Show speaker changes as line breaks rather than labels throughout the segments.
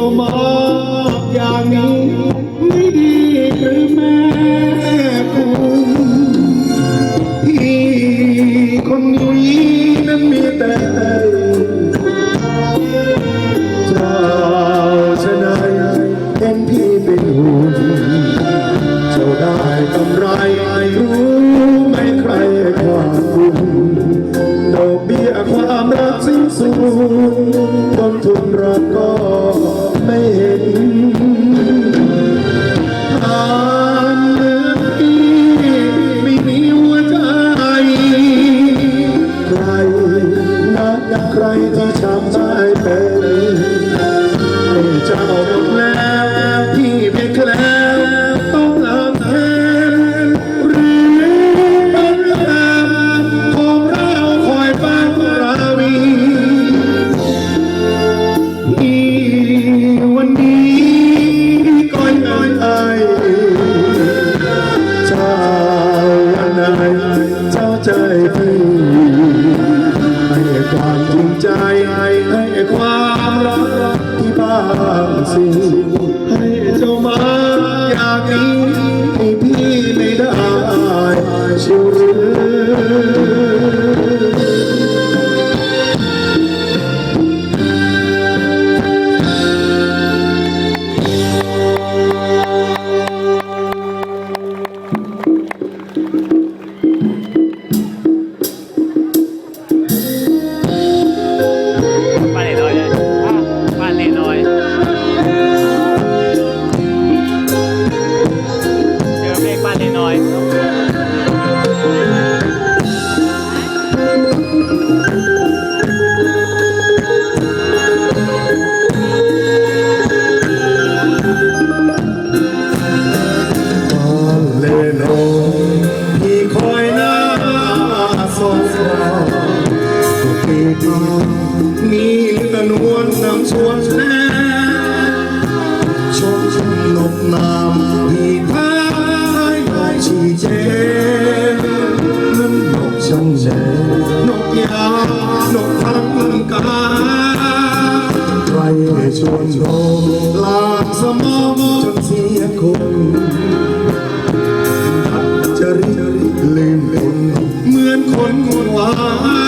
จ้ามออย่างนี้ ไม่ดีหรือแม่คุณพี่คนนี้นั้นมีแต่เจ้าชนายเห็นพี่เป็งเจ้าได้กำไรรู้ไม่ใครความคุณดอกเบี้ยความรักสิ้นสุดต้นทุนรักก็ made 就是 มีตะนวนนำชวนแน่ชมชมนกนามอีพายลายชีเจมนนกช่างเจนกยานกทั้งกาใครชวนชมลาสมองจนเสียคนจริตลืมคนเหมือนคนคนวาย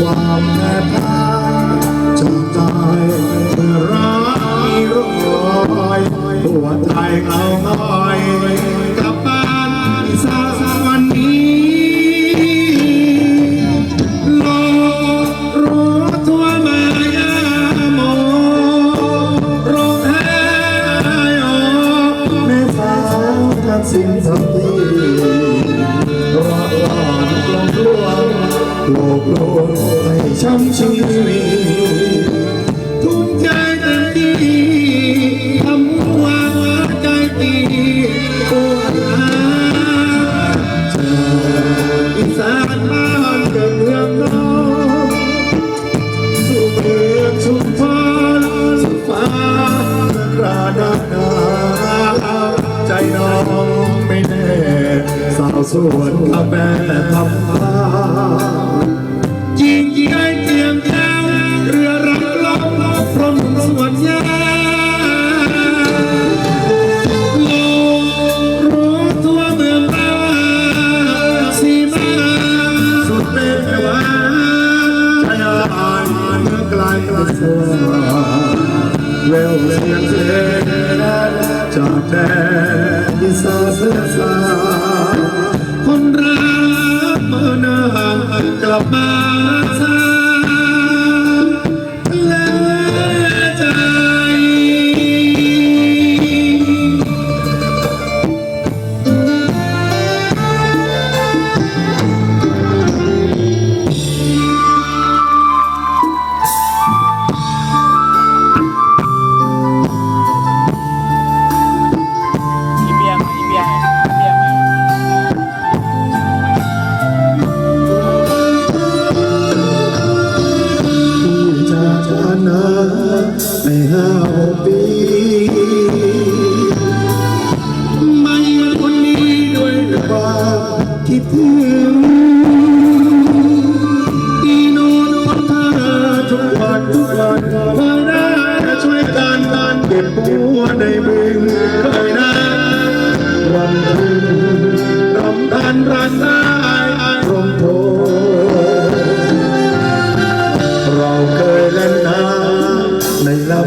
ความแพ้แพ้จนตายเมื่อร้ายร้อยหัวใจเงาง่อย นักาใจน้องไม่แน่ สาวสวนกาแฟทำพา up.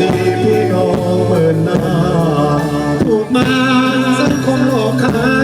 ดีพี่น้อง
เมื
อนนาถูกมาสังคมโลกค้า